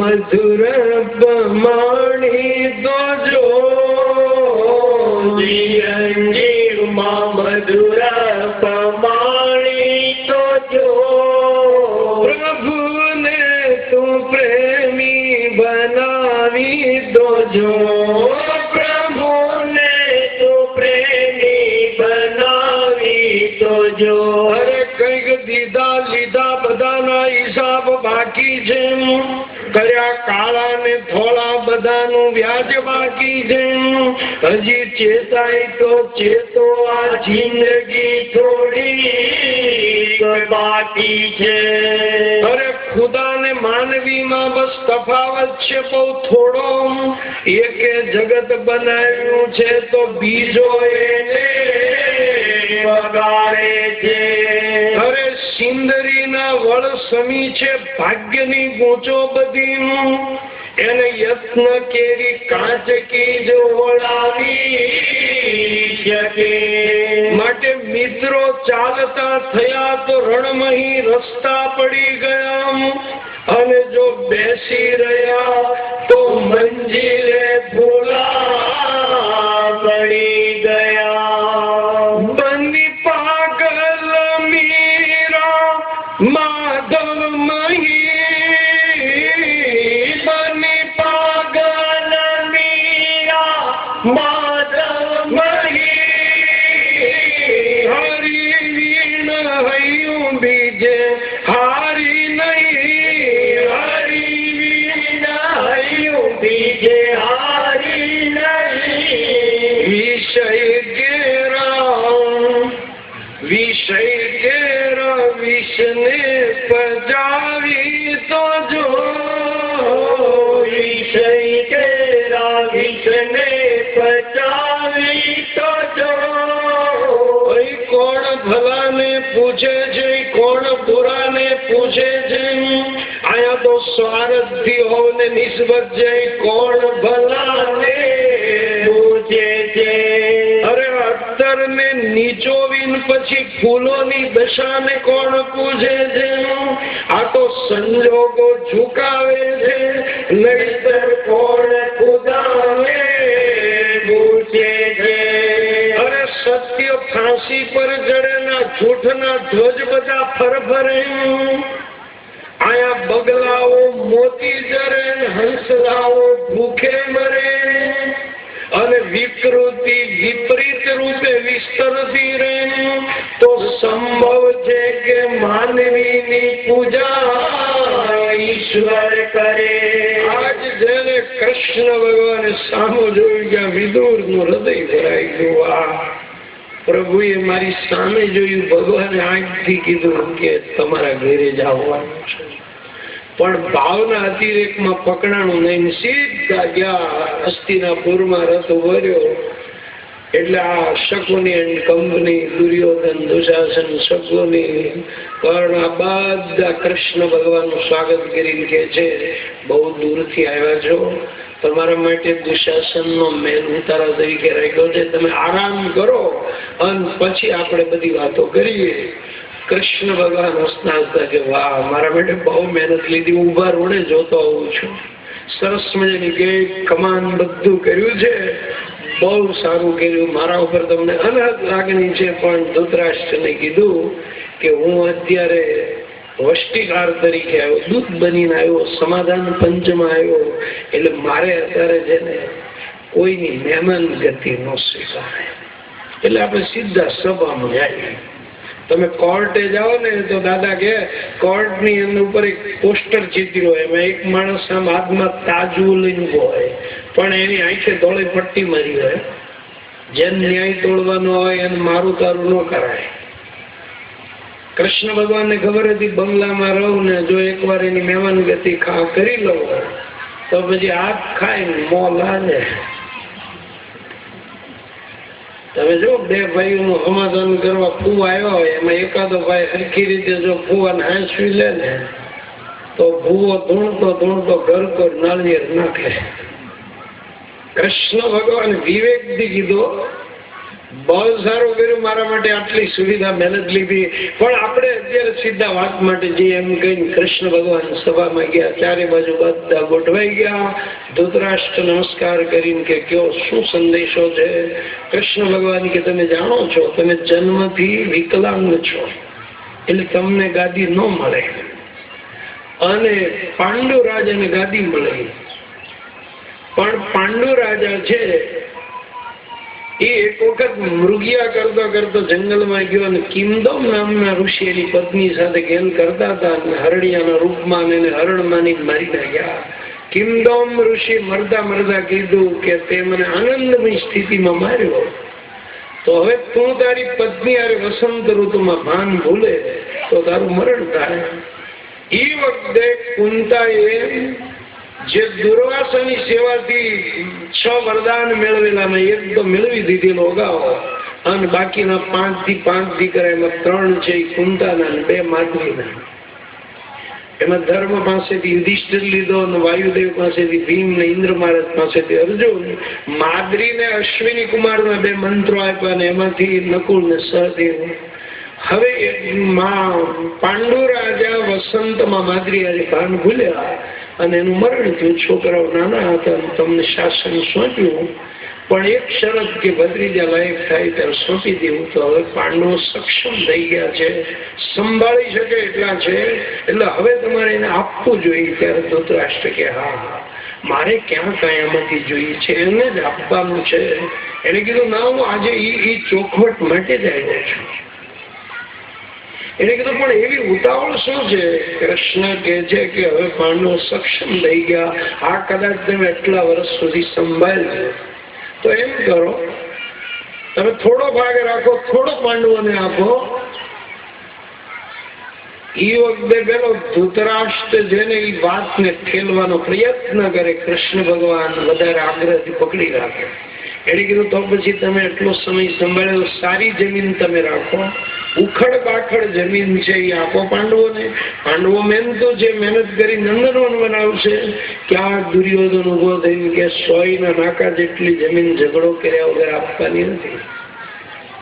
मधुर पाणी दोजो। जीअं मां मधुर पाणी तजो प्रभु ने तूं प्रेमी बनावी दोजो। કર્યા કાળા ને થોડા બધાનું વ્યાજ બાકી છે. હજી ચેતાય તો ચેતો આ જિંદગી થોડી બાકી છે. અરે ખુદા ને માનવી માં બસ તફાવત છે બહુ થોડો. એકે જગત બનાવ્યું છે તો બીજો એને બગાડે છે. અરે સિંદરી ના વળ સમી છે, ભાગ્યની ગૂંચો બધી એને યત્ન કેરી કાચ કી જો ઓળાવી શકે. માટે મિત્રો ચાલતા થયા તો રણમહી રસ્તા પડી ગયા. અને જો બેસી રહ્યા તો મંજિલે ભૂલા કોણ ભલાને પૂછે છે, કોણ બુરાને પૂછે છે? આયા તો સ્વાર્થી ને નિસ્બત જય કોણ ભલાને અત્તર ને નીચોવીન પછી ફૂલોની દશાને કોણ પૂજે છે? આ તો સંજોગો ઝુકાવે છે. નહીતર કોણ ખુદાને પૂછે છે. અરે સત્ય ફાંસી પર જડેના જૂઠના ધ્વજ બધા ફરફરે. આયા બગલાઓ મોતી જરે હંસલાઓ ભૂખે મરે. અને વિકૃતિ વિપરીત રૂપે વિસ્તરતી રહે. તો સંભવ છે કે માનવીની પૂજા ઈશ્વર કરે. આજ જેને કૃષ્ણ ભગવાન સામો જોયું ત્યાં વિદુરનું હૃદય ભરાઈ ગયું. આ પ્રભુએ મારી સામે જોયું, ભગવાને આંખથી કીધું કે તમારા ઘરે જ આવવાનું છે. પણ ભાવના અતિરેકમાં પકડાણું નહીં. સીધા ગયા અસ્થિનાપુરમાં રથ ભર્યો એટલે આ શકુની એન્ડ કંપની દુર્યોધન દુશાસન શકુની કર્ણ બધા કૃષ્ણ ભગવાનનું સ્વાગત કરીને કે છે, બહુ દૂરથી આવ્યા છો. તમારા માટે દુશાસનનો મેલ ઉતારા તરીકે રાખ્યો છે. તમે આરામ કરો અને પછી આપણે બધી વાતો કરીએ. કૃષ્ણ ભગવાન હસતા હસતા કે વાહ, મારા માટે બહુ મહેનત લીધી. ઊભા રોડે જોતો આવું છું. સરસ મજાની ગેટ, કમાન બધું કર્યું છે. બહુ સારું કર્યું. મારા ઉપર તમને અલગ લાગણી છે, પણ ધૂતરાષ્ટ્રને કીધું કે હું અત્યારે વષ્ટિકાર તરીકે આવ્યો, દૂત બનીને આવ્યો, સમાધાન પંચમાં આવ્યો. એટલે મારે અત્યારે છે ને કોઈની મહેમાન ગતિ ન સ્વીકારે. એટલે આપણે સીધા સભામાં જઈએ તમે કોર્ટે જાઓ ને તો દાદા કે કોર્ટની અંદર ઉપર એક પોસ્ટર ચિત્રો એમાં એક માણસ આમ હાથમાં તાજવું લઈને હોય. પણ એની આંખે દોડે પટ્ટી મારી હોય. જેમ ન્યાય તોડવાનો હોય એને મારું તારું ન કરાય. કૃષ્ણ ભગવાનને ખબર હતી, બંગલામાં રહું ને જો એકવાર એની મહેમાન ગતિ ખા કરી લઉં, તો પછી હાથ ખાય મો લાગે તમે જો બે ભાઈઓનું સમાધાન કરવા ફૂ આવ્યો હોય, એમાં એકાદો ભાઈ સરખી રીતે જો ફૂવાને હાંસવી લે ને, તો ભૂવો ધૂણતો ધૂણતો ઘર તો નાળિયેર નાખે. કૃષ્ણ ભગવાન વિવેકથી કીધો બહુ સારું કર્યું, મારા માટે આટલી સુવિધા મહેનત લીધી. પણ આપણે અત્યારે સીધા વાત માટે જઈએ એમ કહીને કૃષ્ણ ભગવાન સભામાં ગયા, ચારે બાજુ બધા ગોઠવાઈ ગયા. ધૂતરાષ્ટ્ર નમસ્કાર કરીને કે કયો શું સંદેશો છે? કૃષ્ણ ભગવાન કે તમે જાણો છો? તમે જન્મથી વિકલાંગ છો. એટલે તમને ગાદી ન મળે. અને પાંડુ રાજાને ગાદી મળે. પણ પાંડુ રાજા છે એ એક વખત મૃગિયા કરતો કરતો જંગલમાં ગયો અને કિમદમ નામના ઋષિ એની પત્ની સાથે ખેલ કરતા હતા અને હરડિયાના રૂપમાં એને હરણમાની મારી નાખ્યા. કિમદમ ઋષિ મરતા મરતા કીધું કે તે મને આનંદમય સ્થિતિમાં માર્યો. તો હવે તું તારી પત્ની અરે વસંત ઋતુમાં ભાન ભૂલે તો તારું મરણ થાય. એ વખતે કુંતાએ જે દુર્વાસાની સેવાથી છ વરદાન મેળવેલા એક તો મેળવી દીધેલો અગાઉ, અને બાકીના પાંચથી પાંચ દીકરા એમાં ત્રણ છે કુંતાના બે માધવીના. એમાં ધર્મ પાસેથી યુધિષ્ઠિર લીધો અને વાયુદેવ પાસેથી ભીમ ને ઇન્દ્ર મહારાજ પાસેથી અર્જુન માદ્રી ને અશ્વિની કુમાર ના બે મંત્રો આપ્યા ને એમાંથી નકુલ ને સહદેવ. હવે પાંડુ રાજા વસંતમાં માદ્રી આજે ભાન ભૂલ્યા. અને એનું મરણ થયું. છોકરાઓ નાના હતા તમને શાસન સોંપ્યું. પણ એક શરત કે ભત્રીજા લાયક થાય ત્યારે સોંપી દેવું તો હવે પાંડવો સક્ષમ થઈ ગયા છે. સંભાળી શકે એટલા છે. એટલે હવે તમારે એને આપવું જોઈએ ત્યારે ધૃતરાષ્ટ્ર કે હા, મારે ક્યાં કાંઈ આમાંથી જોઈએ છે? એને જ આપવાનું છે. એને કીધું, ના, હું આજે એ ચોખવટ માટે જ આવ્યો છું. એને કીધું, પણ એવી ઉતાવળ શું છે? કૃષ્ણ કે છે કે, હવે પાંડવો સક્ષમ થઈ ગયા. આ કદાચ તમે એટલા વર્ષ સુધી સંભાળ્યો તો એમ કરો, તમે થોડો ભાગ રાખો, થોડો પાંડવોને આપો. એ વખતે પેલો ધૃતરાષ્ટ્ર જેને એ વાતને ઠેલવાનો પ્રયત્ન કરે, કૃષ્ણ ભગવાન વધારે આગ્રહથી પકડી રાખે. એને કીધું, તો પછી તમે એટલો સમય સંભાળ્યો, સારી જમીન તમે રાખો. ઉખડ પાખડ જમીન છે એ આપો પાંડવોને. પાંડવો મહેનતો છે મહેનત કરી નંદનવન બનાવશે ક્યાંક દુર્યોધન ઊભો થઈને કે સોયના નાકા જેટલી જમીન ઝઘડો કર્યા વગર આપવાની નથી.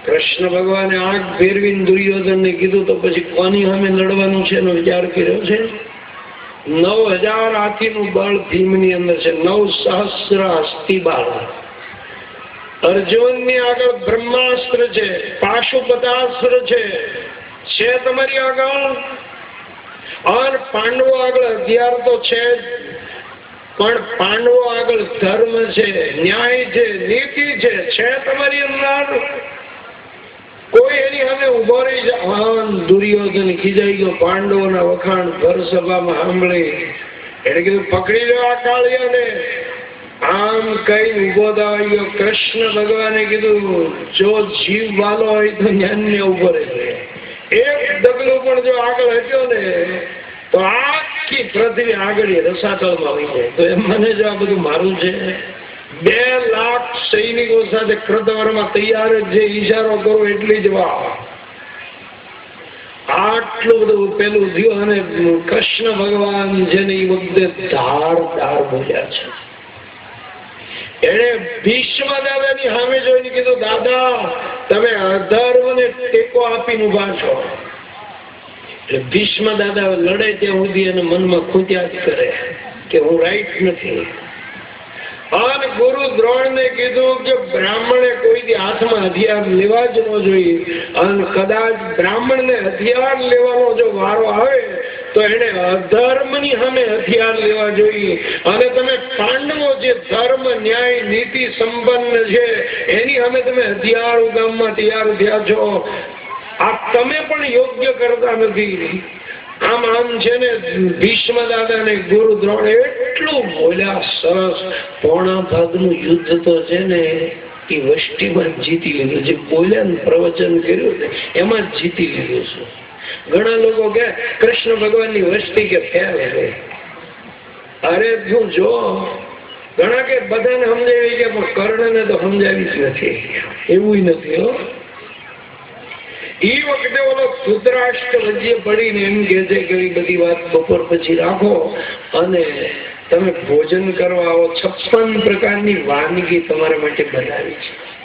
કૃષ્ણ ભગવાને આંખ ફેરવીને દુર્યોધન ને કીધું તો પછી કોની સામે લડવાનું છે એનો વિચાર કર્યો છે? નવ હજાર હાથીનું બળ ભીમની અંદર છે. નવ સહસ્ર હસ્તી બાળ. અર્જુનની આગળ બ્રહ્માસ્ત્ર છે, પાશુપતાસ્ત્ર છે. છે તમારી આગળ? અને પાંડવો આગળ હથિયાર તો છે પણ પાંડવો આગળ ધર્મ છે, ન્યાય છે, નીતિ છે. છે તમારી અંદર? કોઈ એની સામે ઊભો રહી જાય દુર્યોધન ખીજાઈ ગયો, પાંડવોના વખાણ ઘર સભામાં સાંભળી. એટલે કીધું, પકડી લેવા કાળિયાને. આમ કઈ ઊભો થવાઈ કૃષ્ણ ભગવાને કીધું, જો જીવ વાલો હોય તો જ્ઞાનને ઊભો રહે. એક ડગલું પણ જો આગળ હટ્યો ને, તો આખી પૃથ્વી આગળ રસાતળમાં આવી જાય. તો એ મને જો આ બધું મારું છે. બે લાખ સૈનિકો સાથે કૃતવરમાં તૈયાર જ ઈશારો કરો એટલી જ વાહ આટલું બધું પેલું થયું અને કૃષ્ણ ભગવાન જેને એ વખતે ધાર ધાર બોલ્યા છે. એને ભીષ્મ દાદાની સામે જોઈને કીધું, દાદા, તમે અધર્મને ટેકો આપીને ઊભા છો. એટલે ભીષ્મ દાદા લડે ત્યાં સુધી એને મનમાં ખૂંચ્યા જ કરે કે હું રાઈટ નથી. અને ગુરુ દ્રોણ ને કીધું કે બ્રાહ્મણે કોઈ હાથમાં હથિયાર લેવા જ ન જોઈએ. અને કદાચ બ્રાહ્મણ ને હથિયાર લેવાનો જો વારો આવે તો એને અધર્મની સામે હથિયાર લેવા જોઈએ. અને તમે પાંડવો જે ધર્મ, ન્યાય, નીતિ સંપન્ન છે, એની સામે તમે હથિયાર ઉગામમાં તૈયાર થયા છો. આ તમે પણ યોગ્ય કરતા નથી. આમ આમ છે ને ભીષ્મ દાદા ને ગુરુ દ્રોણ એટલું બોલ્યા, સરસ. પોણા ભાગનું યુદ્ધ તો છે ને, એ વષ્ટીમાં જીતી લીધું. જે બોલ્યા ને પ્રવચન કર્યું ને, એમાં જીતી લીધું છે. ઘણા લોકો કે કૃષ્ણ ભગવાનની વસ્તી કે છે અરે તું જો, ઘણા કે બધાને સમજાવી કે પણ કર્ણને તો સમજાવી જ નથી. એવું નથી હો. એ વખતે ઓલો ધૃતરાષ્ટ્ર વચ્ચે પડીને એમ કે છે કે બધી વાત બપોર પછી રાખો અને તમે ભોજન કરવા આવો છપ્પન પ્રકારની વાનગી તમારા માટે બનાવી છે.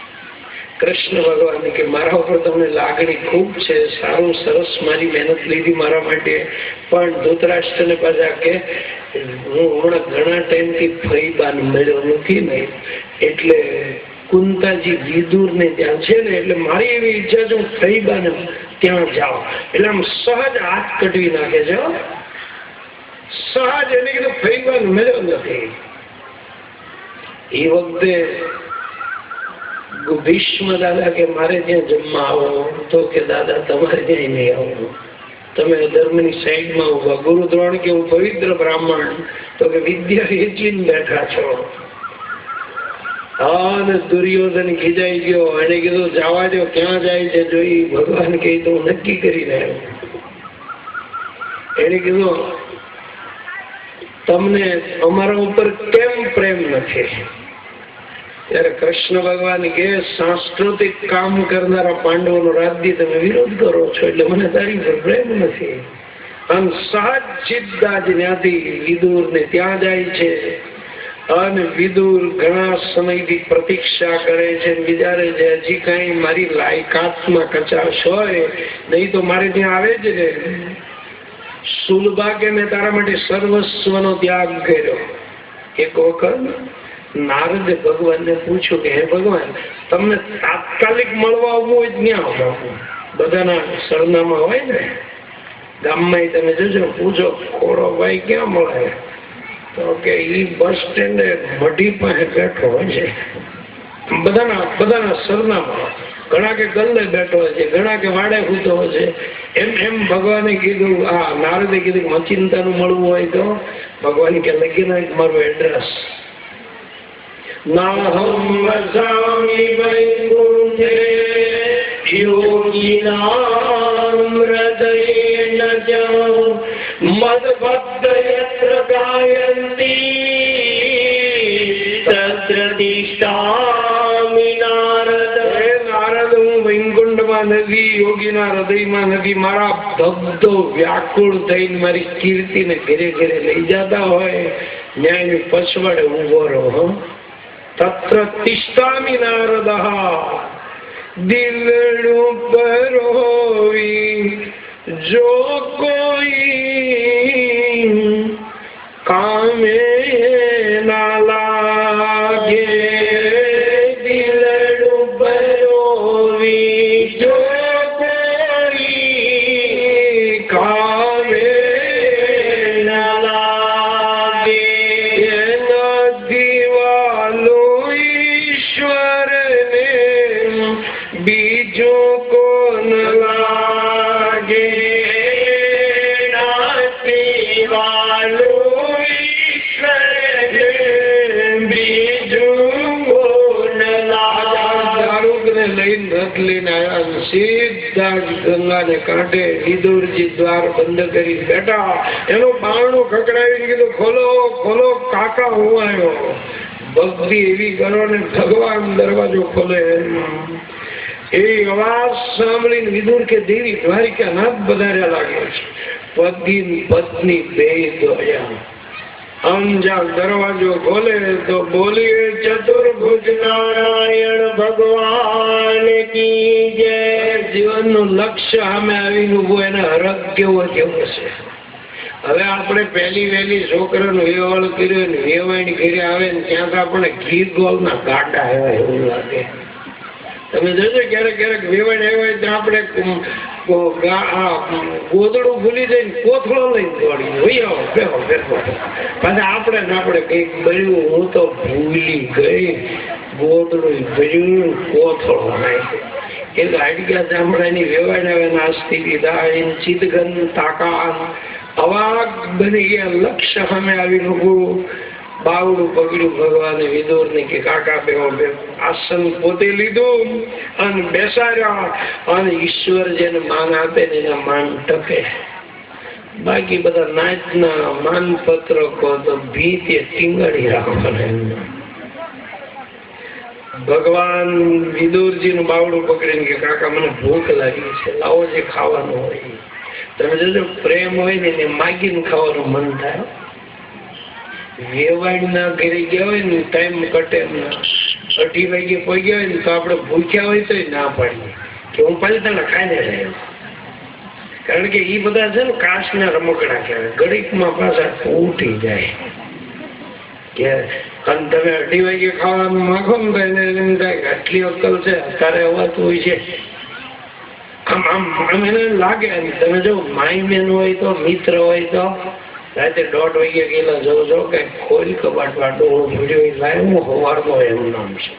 કૃષ્ણ ભગવાન કે મારા ઉપર તમને લાગણી ખૂબ છે, સારું, સરસ મારી મહેનત લીધી મારા માટે. પણ ધૃતરાષ્ટ્ર ને પાછા કે હું હમણાં ઘણા ટાઈમથી ફરીબાન મળ્યો નથી ને, એટલે કુંતાજી વિદુર ને ત્યાં છે ને, એટલે મારી એવી ઈચ્છા છે હું ફરીબાને ત્યાં જાઉં. એટલે આમ સહજ હાથ કઢવી નાખે છે. સહજ એને કીધું ફરીબાન મળ્યો નથી. એ વખતે ભીષ્મ દાદા કે મારે ત્યાં જમવા આવો તો કે દાદા તમારે ત્યાં નહીં આવું તમે ધર્મની સાઈડમાં ઊભા ગુરુ દ્રોણ કે હું પવિત્ર બ્રાહ્મણ, તો કે વિદ્યા બેઠા છો. દુર્યોધન ખીજાઈ ગયો. એને કીધું, જવા દો ક્યાં જાય છે જો ઈ? ભગવાન કહી, તો હું નક્કી કરી રહ્યો. એને કીધું, તમને અમારા ઉપર કેમ પ્રેમ નથી? ત્યારે કૃષ્ણ ભગવાન કે સાંસ્કૃતિક કામ કરનારા પાંડવોનો રાજ્ય તમે વિરોધ કરો છો, એટલે મને તારી પર પ્રેમ નથી. આમ સહજ સિદ્ધા જ ત્યાંથી વિદુર ને ત્યાં જાય છે. અને વિદુર ઘણા સમયથી પ્રતીક્ષા કરે છે વિચારે છે હજી કઈ મારી લાયકાતમાં કચાશ હોય, નહીં તો મારે ત્યાં આવે જ ને સુલભા કે મેં તારા માટે સર્વસ્વનો ત્યાગ કર્યો? એક વખત નારદ ભગવાનને પૂછ્યું કે, હે ભગવાન, તમને તાત્કાલિક મળવા આવવું હોય ક્યાં આવો બધાના સરનામા હોય ને? ગામમાં તમે જોજો પૂછો ખોડો ભાઈ ક્યાં મળે? તો કે ઈ બસ સ્ટેન્ડે મઢી પાસે બેઠો હોય છે. બધાના બધાના સરનામા. ઘણા કે ગલ્લે બેઠો હોય છે, ઘણા કે વાડે સૂતો હોય છે. એમ એમ ભગવાને કીધું, આ નારદે કીધું મચિંતાનું મળવું હોય તો? ભગવાન કે લખી નાખ મારું એડ્રેસ નાહમ વસામિ વૈકુંઠે યોગીનામ હૃદયેન જ મદભક્ત યત્ર ગાયંતી તત્ર તિષ્ઠામિ નારદ હે નારદ હું વૈકુંઠમાં નથી યોગીના હૃદયમાં નથી મારા ભક્તો વ્યાકુળ થઈને મારી કીર્તિને ઘરે ઘરે લઈ જતા હોય ન્યાય પછવાડે ઊભો રહો હો. તત્ર તિષ્ઠામિ નારદ દિલનું પરોવી જો કોઈ આવ્યા સીધા જ ગંગાને કાંઠે વિદુરજી દ્વાર બંધ કરી બેઠા. એનો બારણું ખકડાવીને કીધું, ખોલો ખોલો, કાકા હું આવ્યો ભક્તિ એવી કરો ને ભગવાન દરવાજો ખોલે એ અવાજ સાંભળીને વિદુર કે, દેવી દ્વારિકા નાથ વધાર્યા લાગે છે? પતિ પત્ની બે દોડ્યા અંજાર દરવાજો ખોલે તો બોલીએ ચતુર્ભુજ નારાયણ ભગવાન કી જય. જીવનનું લક્ષ્ય સામે આવીને ઉભું એને હરક કેવો કેવો છે. હવે આપણે પહેલી વહેલી છોકરાનું વેવાળ કર્યું ને વેવાણ કરી આવે ને ત્યાં તો આપણે ઘી ગોળના ગાડા આવ્યા એવું લાગે. તમે જોજો ક્યારેક ક્યારેક વેવાણ આવ્યા હોય તો આપણે ગોદડું ભૂલી જઈને કોથળો લઈને દોડી હોય આવો બેહો બેઠો પાછા આપણે ને આપણે કંઈક બન્યું, હું તો ભૂલી ગઈ. ગોદડું ભર્યું કોથળો નાખ્યો. એ ગાડિયા ચામડાની વેવાડ આવે, નાસ્તી લીધા, એની ચિતગન તાકાત અવાક બની ગયા લક્ષ્ય સામે આવી લોકો બાવડું પગડ્યું ભગવાને વિદુર ને કે, કાકા બે આસન પોતે લીધું અને બેસાડ્યા અને ઈશ્વર જેને માન આપે ને એના માન ટકે બાકી બધા નાચના માનપત્રકો તો ભીતે ટીંગડી રાખવાના ભગવાન વિદુરજી નું બાવડું પકડીને કે, કાકા, મને ભૂખ લાગી છે, લાવો જે ખાવાનું હોય. ઈ." તમે જોજો, પ્રેમ હોય ને એને માગીને ખાવાનું મન થાય. વેવાણ ના ઘરે ગયા હોય ને ટાઈમ કટે અઢી વાગે પહોંચ્યા હોય ને, તો આપણે ભૂખ્યા હોય તો ના પાડીએ. કે હું પલતાણા ખાઈને રહ્યો કારણ કે એ બધા છે ને કાચના રમકડા કહેવાય. ઘડીકમાં પાછા ઉઠી જાય. કે અને તમે અઢી વાગે ખાવાનું માગો ને તો એને એમ થાય આટલી અક્કલ છે, અત્યારે અવાતું હોય છે. આમ આમ આમ એને લાગે તમે જો, માઈ બેન હોય તો, મિત્ર હોય તો રાતે દોઢ વાગે ગયેલા જવું જો કે ખોલ કબાટમાં વાટો ભૂલ્યો લાય હું હવારનો એનું નામ છે.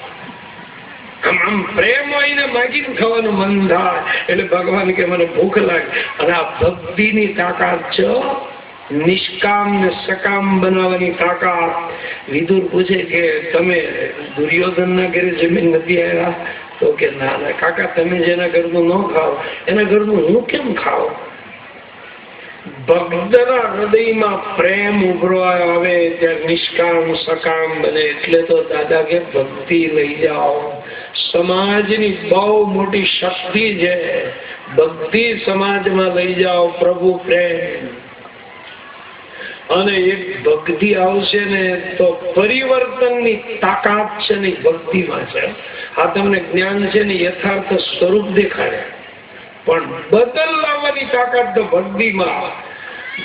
પ્રેમ હોય ને માગીને ખાવાનું મન થાય, એટલે ભગવાન કે મને ભૂખ લાગે. અને આ ભક્તિની તાકાત છે, નિષ્કામ ને સકામ બનાવવાની તાકાત. વિદુર પૂછે કે તમે દુર્યોધન ના ઘરે જમીન નથી આવ્યા? તો કે ના ના, કાકા, તમે જેના ઘરનું ન ખાઓ, એના ઘરનું હું કેમ ખાઓ ભક્તના હૃદયમાં પ્રેમ ઉભરો આવે ત્યાં નિષ્કામ, સકામ બને. એટલે તો દાદા કે ભક્તિ લઈ જાઓ. સમાજની બહુ મોટી શક્તિ છે. ભક્તિ સમાજમાં લઈ જાઓ પ્રભુ પ્રેમ. અને એક ભક્તિ આવશે ને તો પરિવર્તનની તાકાત છે ને ભક્તિમાં છે. આ તમને જ્ઞાન છે ને યથાર્થ સ્વરૂપ દેખાડે. પણ બદલ લાવવાની તાકાત તો ભક્તિમાં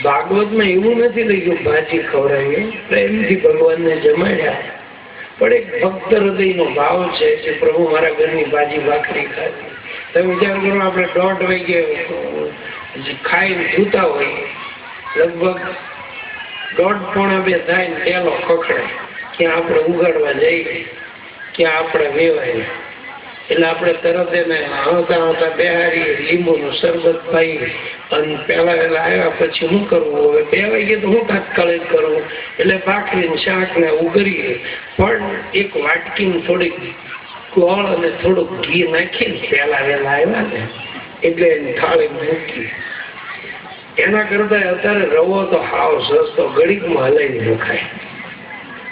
ભાગવતમાં એવું નથી લખ્યું ભાજી ખવડાવીએ. પ્રેમથી ભગવાનને જમાડ્યા. પણ એક ભક્ત હૃદયનો ભાવ છે કે પ્રભુ, મારા ઘરની ભાજી ભાખરી ખાધી. તમે વિચાર કરો, આપણે દોઢ વાગે ખાઈને જૂતા હોય લગભગ દોઢ પોણા બે થાય ને તેલો ખખડે ક્યાં આપણે ઉગાડવા જઈએ, ક્યાં આપણે વેવાય. એટલે આપણે તરત એને આવતા આવતા બેહારી લીંબુનું શરબત પાઈ અને પેલા વેલા આવ્યા પછી શું કરવું હવે બે વાગે તો હું તાત્કાલિક કરવું એટલે ભાખરી શાક ને ઉગરીએ પણ એક વાટકીને થોડીક ગોળ અને થોડુંક ઘી નાખીને પેલા વેલા આવ્યા ને, એટલે એની થાળી મૂકી. એના કરતા અત્યારે રવો તો હાવ સસ્તો ગળીકમાં હલાવી રખાય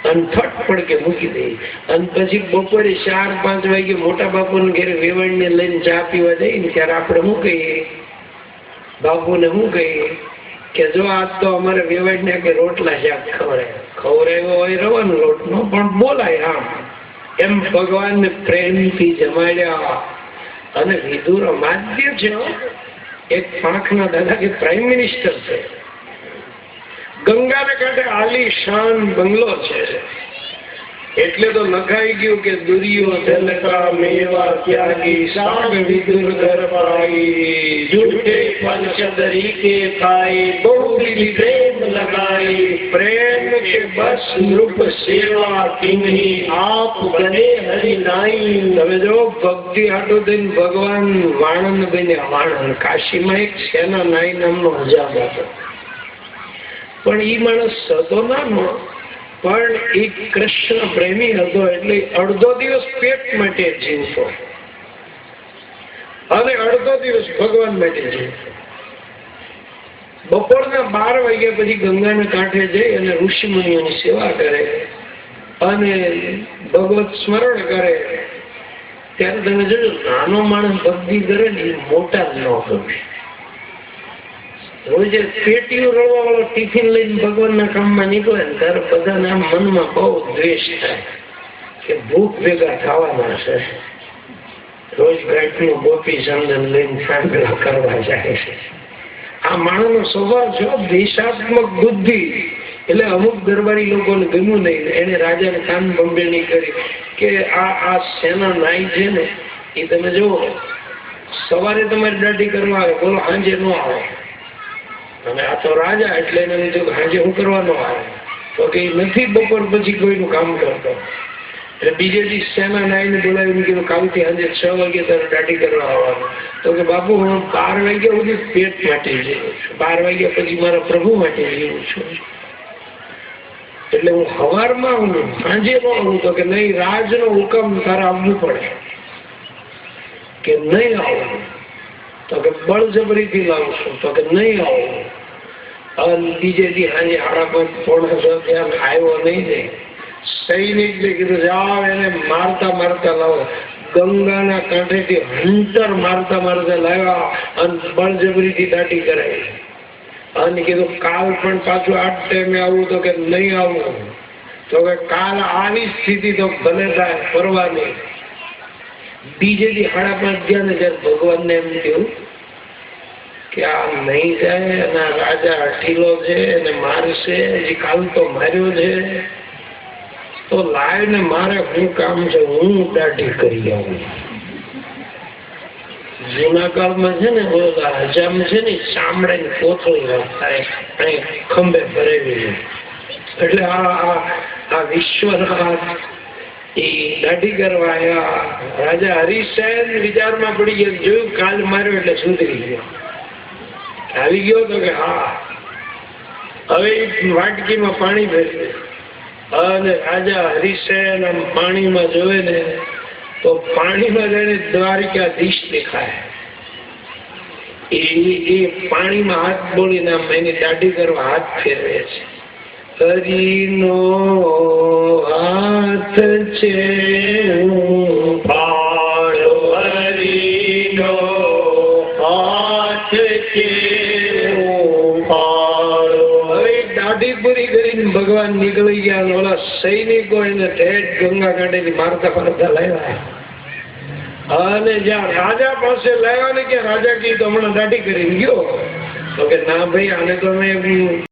અને ફટ પડકે મૂકી દે. અને પછી બપોરે ચાર પાંચ વાગે મોટા બાપુને ઘરે વેવણ ને લઈને ચા પીવા જઈએ ત્યારે આપણે શું કહીએ? બાપુને શું કહીએ? કે જો આજ તો અમારે વેવાડ ને કે રોટલા શાક ખવડાય. ખવડાવ્યો હોય રવાનો લોટનો પણ બોલાય આમ. એમ ભગવાનને પ્રેમથી જમાડ્યા. અને વિદુર અમાધ્ય છે. એક પાંખના દાદા કે પ્રાઇમ મિનિસ્ટર છે. ગંગાને કાંઠે આલીશાન બંગલો છે. એટલે તો લખાઈ ગયું કે દુર્યો જનતા મેવા ત્યાગી સાગ વિદુર ઘર પાઈ પંચદરી કે થાય બહુરી પ્રેમ લગાઈ. પ્રેમ કે બસ નૃપ સેવા તિન્હી આપ બને હરિ નાઈ. તમે જો ભક્તિ હાટો દિન ભગવાન વાણંદ બને વાણંદ કાશીમાં એક સેના નાઈ નામનો હજાર હતો. પણ એ માણસ હતો ના પણ એ કૃષ્ણ પ્રેમી હતો એટલે અડધો દિવસ પેટ માટે જીવતો. અને અડધો દિવસ ભગવાન માટે જીવતો. બપોરના બાર વાગ્યા પછી ગંગાના કાંઠે જઈ અને ઋષિ મુનિઓની સેવા કરે અને ભગવત સ્મરણ કરે. ત્યારે તમે જોજો, નાનો માણસ ભક્તિ કરે ને એ મોટા ન ગમે. રોજે પેટીયું રળવા વાળો ટિફિન લઈને ભગવાનના કામમાં નીકળે ને ત્યારે બધાના મનમાં બહુ દ્વેષ થાય કે ભૂખ ભેગા થવાના છે. રોજ ગાંઠનું ગોપી ચંદન લઈને સાંભળા કરવા જાય છે. આ માણસનો સ્વભાવ છે દેશાત્મક બુદ્ધિ. એટલે અમુક દરબારી લોકોને ગમ્યું નહીં. એને રાજાને કાન બંબેણી કરી કે આ આ સેના નાઈ છે ને? એ તમે જુઓ. સવારે તમારી દાઢી કરવા આવે, બોલો, સાંજે ન આવે. અને આ તો રાજા એટલે એને લીધું સાંજે હું કરવાનો આવે? તો કે નથી બપોર પછી કોઈનું કામ કરતો. એટલે બીજે દી સેના નાઈને બોલાવીને કીધું કાલથી સાંજે છ વાગે તારે દાઢી કરવા આવવાનું. તો કે, બાપુ, હું બાર વાગ્યા સુધી પેટ માટે જીવું છું. બાર વાગ્યા પછી મારા પ્રભુ માટે જીવું છું. એટલે હું સવારમાં આવું સાંજે ન આવું, તો કે નહીં, રાજનો હુકમ તારે આવવું પડે. કે નહીં આવું, તો કે બળજબરીથી લાવશું, તો કે નહીં આવું. અને બીજે દી સાંજે હાડા પર પોણા ત્યાં આવ્યો નહીં ને સૈનિક ને કીધું, જાઓ એને મારતા મારતા લાવો. ગંગાના કાંઠેથી હંટર મારતા મારતા લાવ્યા અને બળજબરીથી દાટી કરાવી. અને કીધું, કાલ પણ પાછું આ ટાઈમે આવું તો કે નહીં આવું. તો કે કાલ આવી સ્થિતિ તો ભલે થાય, ફરવાની. બીજે દી હાડા પાંચ ગયા ને જયારે ભગવાનને એમ થયું કે આ નહીં જાય અને આ રાજા અઠીલો છે એને મારશે હજી કાલ તો માર્યો છે. તો લાય ને મારે શું કામ છે, હું દાઢી કરી આવું. જૂના કાળમાં છે ને, ઓલા હજામ છે ને, ચામડાની કોથળી રાખતા અહીં ખંભે ભરેલી છે. એટલે આ આ આ વિશ્વના એ દાઢી કરવા આવ્યા રાજા હરિસેન વિચારમાં પડી ગયા જોયું કાલ માર્યો એટલે સુધરી ગયો. આવી ગયો તો કે હા. હવે ઈ વાટકીમાં પાણી ભરી અને રાજા હરિસેન આમ પાણીમાં જોવે ને, તો પાણીમાં જઈને દ્વારિકાધીશ દેખાય. એ એ પાણીમાં હાથ બોલીને આમ એની દાઢી કરવા હાથ ફેરવે છે. હરીનો હાથ છે ભગવાન નીકળી ગયા અને ઓલા સૈનિકો એને ઠેઠ ગંગા કાંઠેથી મારતા મારતા લાવ્યા અને જ્યાં રાજા પાસે લાવ્યા ને કે રાજા કી તો હમણાં દાઢી કરીને ગયો તો કે ના ભાઈ આને તો મેં